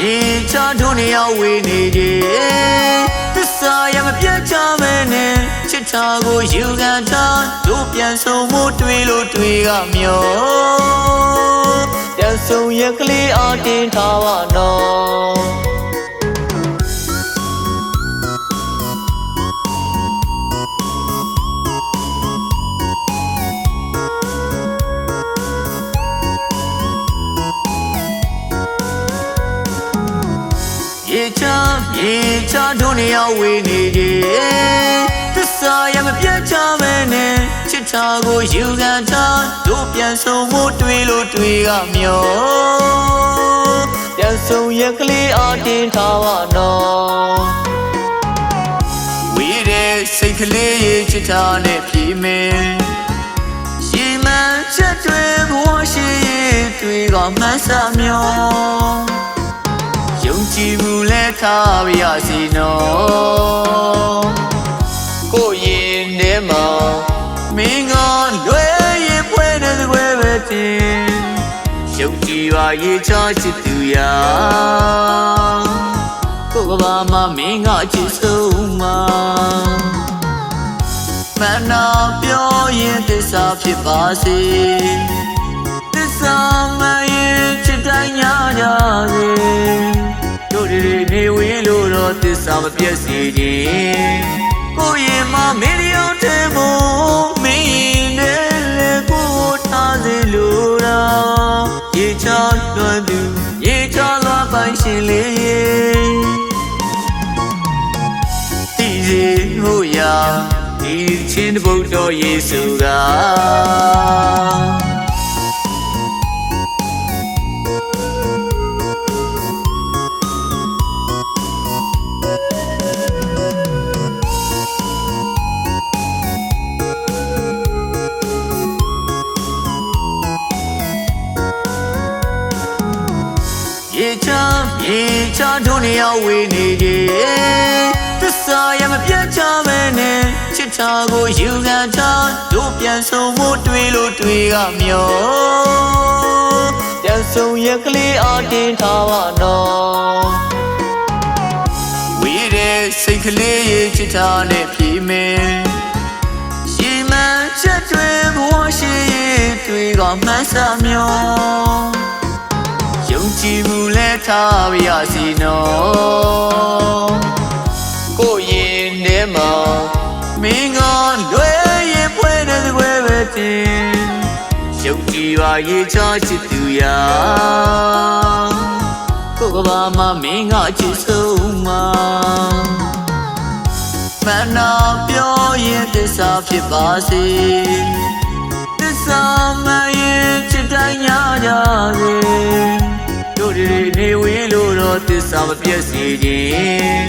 ရေချတို့နေရောက်ဝေးနေခြင်းသစ္စာရမပြတ်ချမဲနဲ့ချစ်တာကိုယူခံထားတို့ပြန်ဆုံမှုတွေ့လို့တွေ့ကမျောပြန်ဆုံရကလေးအတင်းထားပါနော် ချရေချတို့နေရောက်ဝေးနေခြင်းသစ္စာရမပြတ်ချမဲနဲ့ချစ်တာကိုယူခံထားတို့ပြန်ဆုံမှုတွေ့လို့တွေ့ကမျောပြန်ဆုံရကလေးအတင်းထားပါနော်ဝေးတဲ့စိတ်ကလေးရေချစ်တာနဲ့ပြေမင်းရှိမှန်ချက်တွေဘဝရှိရေးတွေ့ကမှန်းစမျောယုံကြည်မှုလဲ ထားပါရစီနော်ကိုယ်ရင်ထဲမှာမင်းကလွယ်ရင်ဖွဲတဲ့ကွယ်ပဲတင်ယုံကြည်ပါရေးချချစ်သူရာကိုယ်ကဘာမှမင်းကအချစ်ဆုံးမှာမနာပြောရင်သစ္စာဖြစ်ပါစေသစ္စာမရင်ချစ်တိုင်းညာကြစေ တို့ဒီဒီနေဝေးလို့တော့သစ္စာမပြတ်စေခြင်းကိုယ်ရင်မမင်းရောတဲ့မို့မင်းနဲ့လေကိုယ်ထားစေလို့တော့ရေချလွန်သူရေချလွန်ပိုင်ရှင်လေးတည်စေဖို့ရာဒီချင်းဘုဒ္ဓယေရှုက ရေချရေချတို့နေရောက်ဝေးနေခြင်းသစ္စာရမပြတ်ချမဲနဲ့ချစ်တာကိုယူခံထားတို့ပြန်ဆုံမှုတွေ့လို့တွေ့ကမျောပြန်ဆုံရကလေးအတင်းထားပါနော်ဝေးတဲ့စိတ်ကလေးရေချစ်တာနဲ့ပြေမင်းရှိမှန်ချက်တွေဘဝရှိရေးတွေ့ကမှန်းစမျော ယုံကြည်မှုလဲထားပါရစီနော်ကိုယ်ရင်ထဲမှာမင်းကလွယ်ရင်ဖွဲတဲ့ကွယ်ပဲတင်ယုံကြည်ပါရေးချချစ်သူရာကိုယ်ကဘာမှမင်းကအချစ်ဆုံးမှာမနာပြောရင်သစ္စာဖြစ်ပါစေသစ္စာမရင်ချစ်တိုင်းညာကြစေတို့ဒီနေဝေး လို့တော့သစ္စာမပြတ်စေခြင်း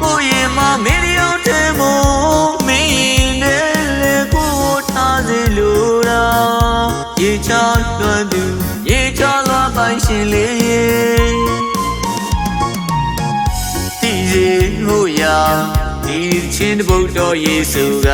ကိုယ်ရင်မမင်းရောတဲ့မို့မင်းနဲ့လေကိုယ်ထားစေလို့တော့ရေချလွန်သူရေချလွန်ပိုင်ရှင်လေးတည်စေဖို့ရာဒီချင်းဘုဒ္ဓယေရှုက